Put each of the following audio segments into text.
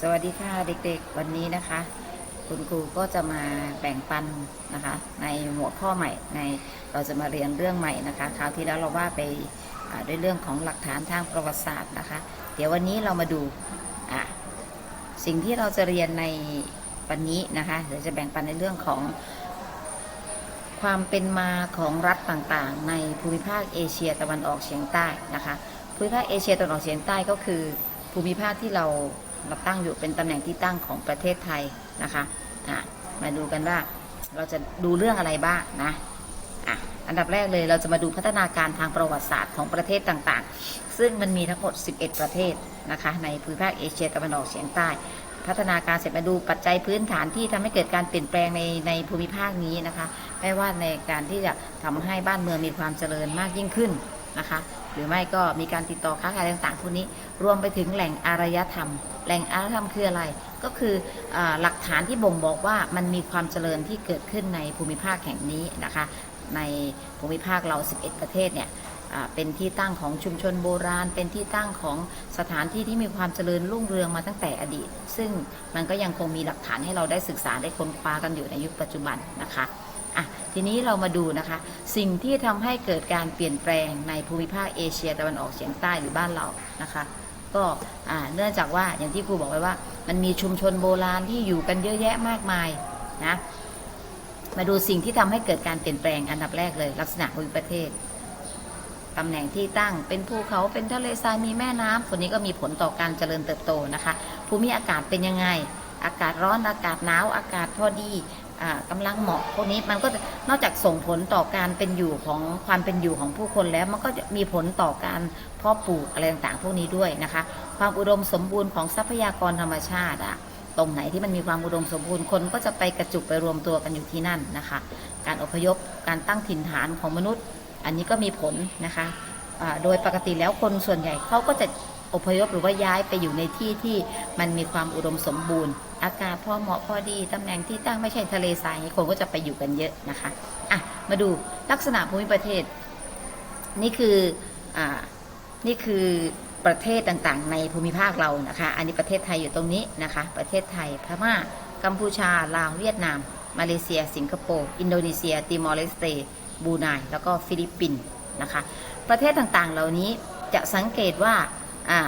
สวัสดีค่ะเด็กๆ วันนี้นะคะ คุณครูก็จะมาแบ่งปันนะคะ ในหัวข้อใหม่ในเราจะมาเรียนเรื่องใหม่นะคะคราวที่แล้วเราว่าไปด้วยเรื่องของหลักฐานทางประวัติศาสตร์นะคะ เดี๋ยววันนี้เรามาดูสิ่งที่เราจะเรียนในวันนี้นะคะเดี๋ยวจะแบ่งปันในเรื่องของความเป็นมาของรัฐต่างๆ ในภูมิภาคเอเชียตะวันออกเฉียงใต้นะคะภูมิภาคเอเชียตะวันออกเฉียงใต้ก็คือภูมิภาคที่เรา เราตั้งอยู่เป็นตำแหน่งที่ตั้งของประเทศไทยนะคะะมาดูกันว่าเราจะดูเรื่องอะไรบ้างนะอะอันดับแรกเลยเราจะมาดูพัฒนาการทางประวัติศาสตร์ของประเทศต่างๆ ซึ่งมันมีทั้งหมด 11 ประเทศนะคะ ในภูมิภาคเอเชียตะวันออกเฉียงใต้ พัฒนาการเสร็จมาดูปัจจัยพื้นฐานที่ทำให้เกิดการเปลี่ยนแปลงในในภูมิภาคนี้นะคะ ไม่ว่าในการที่จะทำให้บ้านเมืองมีความเจริญมากยิ่งขึ้นนะคะ หรือไม่ก็มีการติดต่อค้าขายต่างๆพวกนี้ รวมไปถึงแหล่งอารยธรรม แหล่งอารยธรรมคืออะไร ก็คืออหลักฐานที่บ่งบอกว่ามันมีความเจริญที่เกิดขึ้นในภูมิภาคแห่งนี้นะคะ ในภูมิภาคเรา 11 ประเทศเนี่ยเป็นที่ตั้งของชุมชนโบราณ เป็นที่ตั้งของสถานที่ที่มีความเจริญรุ่งเรืองมาตั้งแต่อดีต ซึ่งมันก็ยังคงมีหลักฐานให้เราได้ศึกษาได้ค้นคว้ากันอยู่ในยุคปัจจุบันนะคะ อะทีนี้เรามาดูนะคะ สิ่งที่ทำให้เกิดการเปลี่ยนแปลงในภูมิภาคเอเชียตะวันออกเฉียงใต้หรือบ้านเรานะคะ ก็เนื่องจากว่าอย่างที่ครูบอกไว้ว่า มันมีชุมชนโบราณที่อยู่กันเยอะแยะมากมายนะมาดูสิ่งที่ทำให้เกิดการเปลี่ยนแปลงอันดับแรกเลย ลักษณะภูมิประเทศตำแหน่งที่ตั้งเป็นภูเขาเป็นทะเลทรายมีแม่น้ำส่วนนี้ก็มีผลต่อการเจริญเติบโตนะคะ ภูมิอากาศเป็นยังไง อากาศร้อนอากาศหนาวอากาศพอดี อ่ากำลังเหมาะพวกนี้มันก็นอกจากส่งผลต่อการเป็นอยู่ของความเป็นอยู่ของผู้คนแล้วมันก็จะมีผลต่อการเพาะปลูกอะไรต่างๆ พวกนี้ด้วยนะคะ ความอุดมสมบูรณ์ของทรัพยากรธรรมชาติอะตรงไหนที่มันมีความอุดมสมบูรณ์คนก็จะไปกระจุกไปรวมตัวกันอยู่ที่นั่นนะคะ การอพยพการตั้งถิ่นฐานของมนุษย์ อันนี้ก็มีผลนะคะโดยปกติแล้วคนส่วนใหญ่เขาก็จะ อพยพหรือว่าย้ายไปอยู่ในที่ที่มันมีความอุดมสมบูรณ์ อากาศพอเหมาะพอดีตำแหน่งที่ตั้งไม่ใช่ทะเลทรายคนก็จะไปอยู่กันเยอะนะคะอะมาดูลักษณะภูมิประเทศ นี่คืออ่านี่คือประเทศต่างๆ ในภูมิภาคเรานะคะ อันนี้ประเทศไทยอยู่ตรงนี้นะคะ ประเทศไทยพม่ากัมพูชาลาวเวียดนาม มาเลเซีย สิงคโปร์อินโดนีเซีย ติมอร์เลสเตบูไนแล้วก็ฟิลิปปินส์นะคะ ประเทศต่างๆ เหล่านี้จะสังเกตว่า อ่า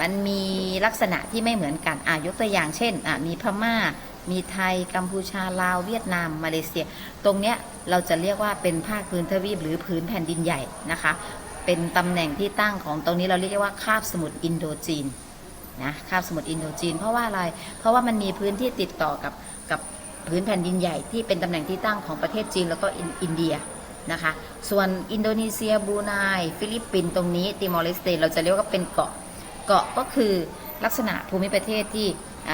มันมีลักษณะที่ไม่เหมือนกันอ่ายกตัวอย่างเช่นอ่ามีพม่า มีไทย กัมพูชา ลาว เวียดนาม มาเลเซีย ตรงเนี้ยเราจะเรียกว่าเป็นภาคพื้นทวีปหรือพื้นแผ่นดินใหญ่นะคะ เป็นตำแหน่งที่ตั้งของตรงนี้เราเรียกว่าคาบสมุทรอินโดจีนนะคาบสมุทรอินโดจีน เพราะว่าอะไร เพราะว่ามันมีพื้นที่ติดต่อกับกับพื้นแผ่นดินใหญ่ที่เป็นตำแหน่งที่ตั้งของประเทศจีนแล้วก็อินเดีย นะคะ ส่วนอินโดนีเซียบรูไนฟิลิปปินส์ตรงนี้ติมอร์เลสเตเราจะเรียกว่าเป็นเกาะเกาะก็คือลักษณะภูมิประเทศที่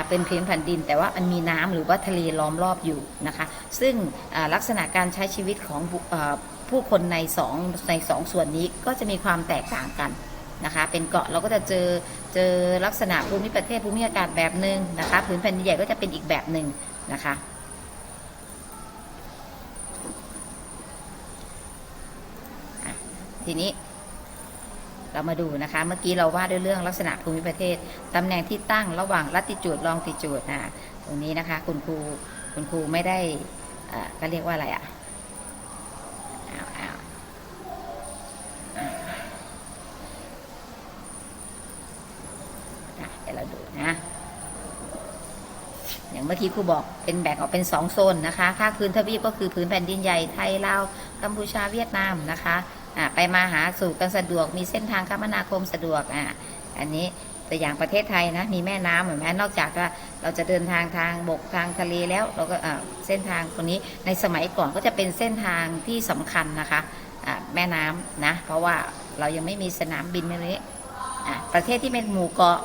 เป็นพื้นแผ่นดิน แต่ว่ามันมีน้ำหรือว่าทะเลล้อมรอบอยู่นะคะ ซึ่งลักษณะการใช้ชีวิตของผู้คนในสองในสองส่วนนี้ก็จะมีความแตกต่างกันนะคะ เป็นเกาะเราก็จะเจอเจอลักษณะภูมิประเทศภูมิอากาศแบบหนึ่งนะคะพื้นแผ่นดินใหญ่ก็จะเป็นอีกแบบหนึ่งนะคะ ทีนี้ เรามาดูนะคะ เมื่อกี้เราว่าด้วยเรื่องลักษณะภูมิประเทศ ตำแหน่งที่ตั้งระหว่างลัติจูดลองติจูดนะตรงนี้นะคะ คุณครูคุณครูไม่ได้อ่อก็เรียกว่าอะไรอะ่ะอ้าวอ้าวอะอะเดี๋ยวเราดูนะอย่างเมื่อกี้ครูบอกเป็นแบ่งออกเป็นสองโซนนะคะภาคพื้นทวีปก็คือพื้นแผ่นดินใหญ่ไทยลาวกัมพูชาเวียดนามนะคะ อ่าไปมาหาสู่กันสะดวก มีเส้นทางคมนาคมสะดวกอ่าอันนี้ตัวอย่างประเทศไทยนะมีแม่น้ำเหมือนไหมนอกจากว่าเราจะเดินทางทางบกทางทะเลแล้ว เราก็เส้นทางตรงนี้ในสมัยก่อนก็จะเป็นเส้นทางที่สำคัญนะคะแม่น้ำนะเพราะว่าเรายังไม่มีสนามบินไม่เลยประเทศที่เป็นหมู่เกาะ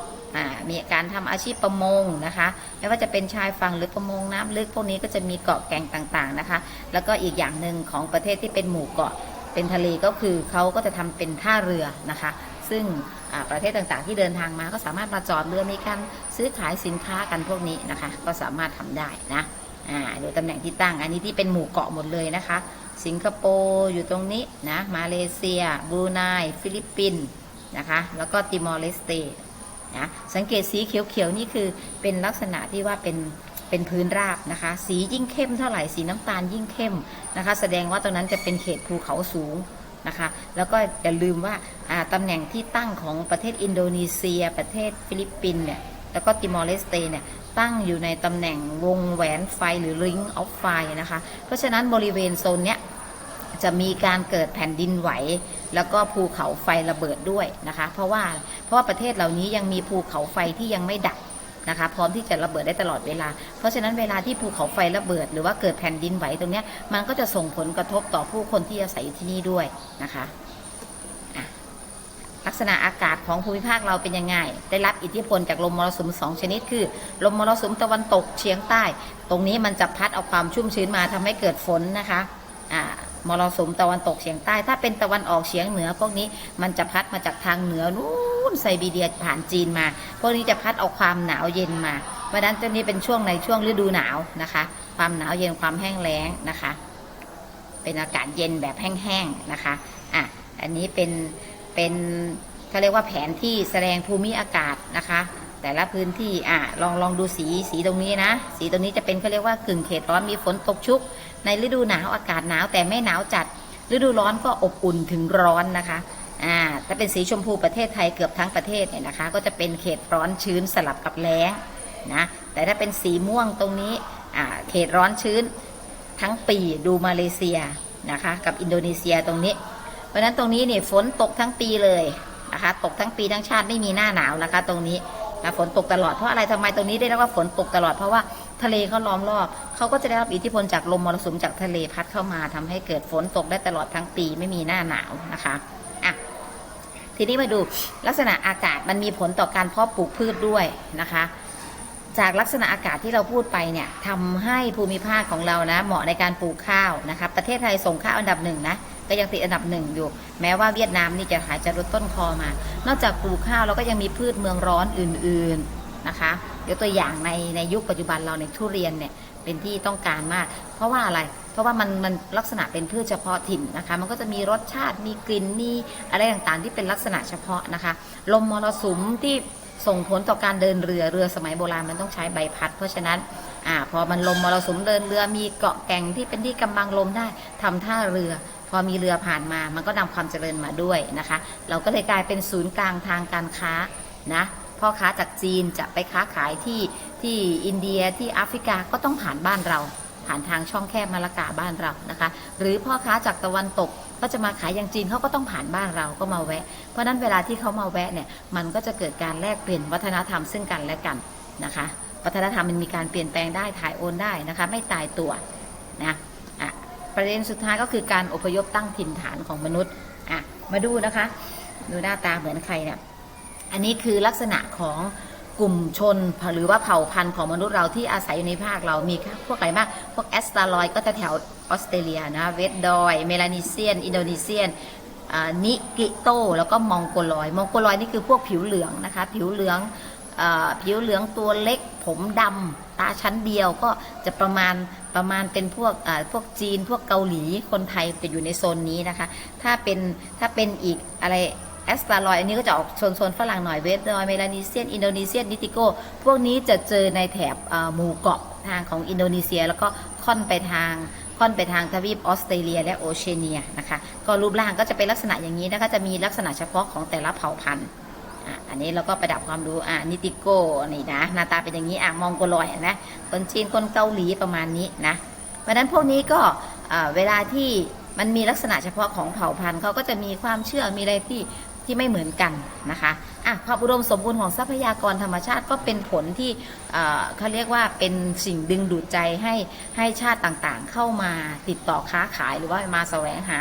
มีการทำอาชีพประมงนะคะไม่ว่าจะเป็นชายฝั่งหรือประมงน้ำลึกพวกนี้ก็จะมีเกาะแก่งต่างๆนะคะ แล้วก็อีกอย่างหนึ่งของประเทศที่เป็นหมู่เกาะ เป็นทะเลก็คือเขาก็จะทำเป็นท่าเรือนะคะ ซึ่งประเทศต่างๆ ที่เดินทางมาก็สามารถมาจอดเรือมีการซื้อขายสินค้ากันพวกนี้นะคะ ก็สามารถทำได้นะอ่าดูตำแหน่งที่ตั้งอันนี้ที่เป็นหมู่เกาะหมดเลยนะคะ สิงคโปร์อยู่ตรงนี้นะมาเลเซียบรูไนฟิลิปปินส์นะคะแล้วก็ติมอร์เลสเตนะสังเกตสีเขียวๆนี่คือเป็นลักษณะที่ว่าเป็น เป็นพื้นราบนะคะ สียิ่งเข้มเท่าไหร่สีน้ำตาลยิ่งเข้มนะคะ แสดงว่าตรงนั้นจะเป็นเขตภูเขาสูงนะคะ แล้วก็อย่าลืมว่าอ่าตำแหน่งที่ตั้งของประเทศอินโดนีเซีย ประเทศฟิลิปปินส์เนี่ยแล้วก็ติมอร์เลสเตเนี่ยตั้งอยู่ในตำแหน่งวงแหวนไฟหรือ ring of fire นะคะ เพราะฉะนั้นบริเวณโซนเนี้ยจะมีการเกิดแผ่นดินไหว แล้วก็ภูเขาไฟระเบิดด้วยนะคะ เพราะว่าเพราะว่าประเทศเหล่านี้ยังมีภูเขาไฟที่ยังไม่ดับ นะคะพร้อมที่จะระเบิดได้ตลอดเวลา เพราะฉะนั้นเวลาที่ภูเขาไฟระเบิด หรือว่าเกิดแผ่นดินไหวตรงเนี้ยมันก็จะส่งผลกระทบต่อผู้คนที่อาศัยอยู่ที่นี่ด้วยนะคะลักษณะอากาศของภูมิภาคเราเป็นยังไง ได้รับอิทธิพลจากลมมรสุมสองชนิดคือ ลมมรสุมตะวันตกเฉียงใต้ ตรงนี้มันจะพัดเอาความชุ่มชื้นมาทำให้เกิดฝนนะคะ มรสุมตะวันตกเฉียงใต้ ถ้าเป็นตะวันออกเฉียงเหนือ พวกนี้มันจะพัดมาจากทางเหนือนู้นไซบีเรียผ่านจีนมา พวกนี้จะพัดเอาความหนาวเย็นมา เพราะนั้นตรงนี้เป็นช่วงในช่วงฤดูหนาวนะคะ ความหนาวเย็นความแห้งแล้งนะคะ เป็นอากาศเย็นแบบแห้งๆนะคะอะอันนี้เป็นเป็นเขาเรียกว่าแผนที่แสดงภูมิอากาศนะคะ แต่ละพื้นที่อะลองลองดูสีสีตรงนี้นะ สีตรงนี้จะเป็นเขาเรียกว่ากึ่งเขตร้อนมีฝนตกชุก ในฤดูหนาวอากาศหนาวแต่ไม่หนาวจัด ฤดูร้อนก็อบอุ่นถึงร้อนนะคะอ่าถ้าเป็นสีชมพูประเทศไทยเกือบทั้งประเทศเนี่ยนะคะ ก็จะเป็นเขตร้อนชื้นสลับกับแล้งนะแต่ถ้าเป็นสีม่วงตรงนี้อ่าเขตร้อนชื้นทั้งปีดูมาเลเซียนะคะ กับอินโดนีเซียตรงนี้ เพราะฉะนั้นตรงนี้เนี่ยฝนตกทั้งปีเลยนะคะ ตกทั้งปีทั้งชาติไม่มีหน้าหนาวนะคะ ตรงนี้ นะฝนตกตลอดเพราะอะไรทำไมตรงนี้ได้เรียกว่าฝนตกตลอดเพราะว่าทะเลเขาล้อมรอบเขาก็จะได้รับอิทธิพลจากลมมรสุมจากทะเลพัดเข้ามาทำให้เกิดฝนตกได้ตลอดทั้งปีไม่มีหน้าหนาวนะคะอะทีนี้มาดูลักษณะอากาศมันมีผลต่อการเพาะปลูกพืชด้วยนะคะ จากลักษณะอากาศที่เราพูดไปเนี่ยทำให้ภูมิภาคของเรานะเหมาะในการปลูกข้าวนะคะประเทศไทยส่งข้าวอันดับหนึ่งนะ ก็ยังติดอันดับหนึ่งอยู่ แม้ว่าเวียดนามนี่จะหายจะลดต้นคอมา นอกจากปลูกข้าวเราก็ยังมีพืชเมืองร้อนอื่นๆนะคะยกตัวอย่างในในยุคปัจจุบันเราในทุเรียนเนี่ยเป็นที่ต้องการมาก เพราะว่าอะไร เพราะว่ามันมันลักษณะเป็นพืชเฉพาะถิ่นนะคะ มันก็จะมีรสชาติมีกลิ่นมีอะไรต่างๆ ที่เป็นลักษณะเฉพาะนะคะ ลมมรสุมที่ส่งผลต่อการเดินเรือเรือสมัยโบราณมันต้องใช้ใบพัด เพราะฉะนั้นอ่าพอมันลมมรสุมเดินเรือมีเกาะแก่งที่เป็นที่กำบังลมได้ทำท่าเรือ อมีเรือผ่านมา มันก็นำความเจริญมาด้วยนะคะ เราก็เลยกลายเป็นศูนย์กลางทางการค้านะพ่อค้าจากจีนจะไปค้าขายที่ที่อินเดียที่แอฟริกาก็ต้องผ่านบ้านเรา ผ่านทางช่องแคบมาละกาบ้านเรานะคะ หรือพ่อค้าจากตะวันตกก็จะมาขายอย่างจีนเขาก็ต้องผ่านบ้านเราก็มาแวะ เพราะนั้นเวลาที่เขามาแวะเนี่ยมันก็จะเกิดการแลกเปลี่ยนวัฒนธรรมซึ่งกันและกันนะคะ วัฒนธรรมมันมีการเปลี่ยนแปลงได้ถ่ายโอนได้นะคะ ไม่ตายตัวนะ ประเด็นสุดท้ายก็คือการอพยพตั้งถิ่นฐานของมนุษย์อะมาดูนะคะ ดูหน้าตาเหมือนใครเนี่ยอันนี้คือลักษณะของกลุ่มชนหรือว่าเผ่าพันธุ์ของมนุษย์เราที่อาศัยอยู่ในภาคเรามีพวกอะไรบ้างพวกแอสตาลอยก็จะแถวออสเตรเลียนะเวดดอย เมลานิเซียน อินโดนีเซียนนิกิโต แล้วก็มองโกลอย มองโกลอยนี่คือพวกผิวเหลืองนะคะ ผิวเหลืองอผิวเหลืองตัวเล็กผมดำตาชั้นเดียวก็จะประมาณ ประมาณเป็นพวกอ่าพวกจีนพวกเกาหลีคนไทยจะอยู่ในโซนนี้นะคะ ถ้าเป็นถ้าเป็นอีกอะไรแอสตาลอยอันนี้ก็จะออกโซนโซนฝรั่งหน่อยเวสดอยเมลานีเซียนอินโดนีเซียนนิติโกพวกนี้จะเจอในแถบหมู่เกาะทางของอินโดนีเซีย แล้วก็ค่อนไปทางค่อนไปทางทวีปออสเตรเลียและโอเชียเนียนะคะ ก็รูปร่างก็จะเป็นลักษณะอย่างนี้นะคะจะมีลักษณะเฉพาะของแต่ละเผ่าพันธุ์ อะอันนี้เราก็ประดับความรู้อ่านิติโกนี่นะหน้าตาเป็นอย่างนี้อะมองโกลอยนะคนจีนคนเกาหลีประมาณนี้นะเพราะฉะนั้นพวกนี้ก็เวลาที่มันมีลักษณะเฉพาะของเผ่าพันธุ์เขาก็จะมีความเชื่อมีอะไรที่ที่ไม่เหมือนกันนะคะอะความอุดมสมบูรณ์ของทรัพยากรธรรมชาติก็เป็นผลที่เขาเรียกว่าเป็นสิ่งดึงดูดใจให้ให้ชาติต่างๆ เข้ามาติดต่อค้าขายหรือว่ามาแสวงหา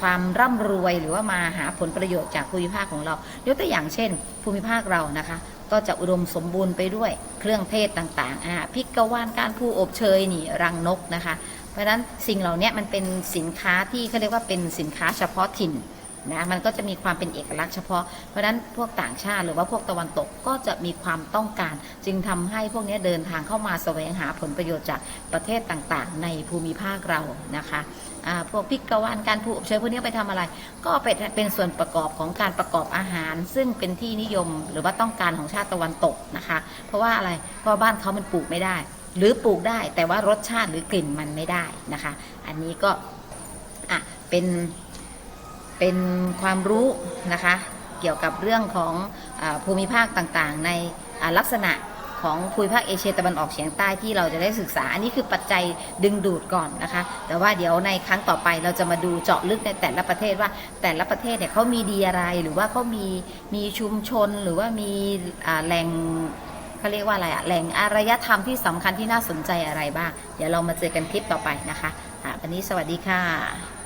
ความร่ำรวยหรือว่ามาหาผลประโยชน์จากภูมิภาคของเรา ยกตัวอย่างเช่น ภูมิภาคเรานะคะ ก็จะอุดมสมบูรณ์ไปด้วยเครื่องเทศต่างๆอ่าพริกกะวานการผู้อบเชยนี่รังนกนะคะ เพราะฉะนั้นสิ่งเหล่านี้มันเป็นสินค้าที่เขาเรียกว่าเป็นสินค้าเฉพาะถิ่นนะมันก็จะมีความเป็นเอกลักษณ์เฉพาะ เพราะฉะนั้นพวกต่างชาติหรือว่าพวกตะวันตกก็จะมีความต้องการ จึงทำให้พวกนี้เดินทางเข้ามาแสวงหาผลประโยชน์จากประเทศต่างๆ ในภูมิภาคเรานะคะ พวกพริกกะวานการผูอบเชยพวกนี้ไปทำอะไร ก็เป็นเป็นส่วนประกอบของการประกอบอาหาร ซึ่งเป็นที่นิยมหรือว่าต้องการของชาติตะวันตกนะคะ เพราะว่าอะไรเพราะบ้านเขามันปลูกไม่ได้ หรือปลูกได้แต่ว่ารสชาติหรือกลิ่นมันไม่ได้นะคะ อันนี้ก็อะเป็นเป็นความรู้นะคะ เกี่ยวกับเรื่องของอภูมิภาคต่างๆ ในลักษณะ ของภูมิภาคเอเชียตะวันออกเฉียงใต้ที่เราจะได้ศึกษา อันนี้คือปัจจัยดึงดูดก่อนนะคะ แต่ว่าเดี๋ยวในครั้งต่อไปเราจะมาดูเจาะลึกในแต่ละประเทศว่าแต่ละประเทศเนี่ยเขามีดีอะไรหรือว่าเขามีมีชุมชนหรือว่ามีแหล่งเขาเรียกว่าอะไรอะแหล่งอารยธรรมที่สำคัญที่น่าสนใจอะไรบ้าง เดี๋ยวเรามาเจอกันคลิปต่อไปนะคะอะวันนี้สวัสดีค่ะ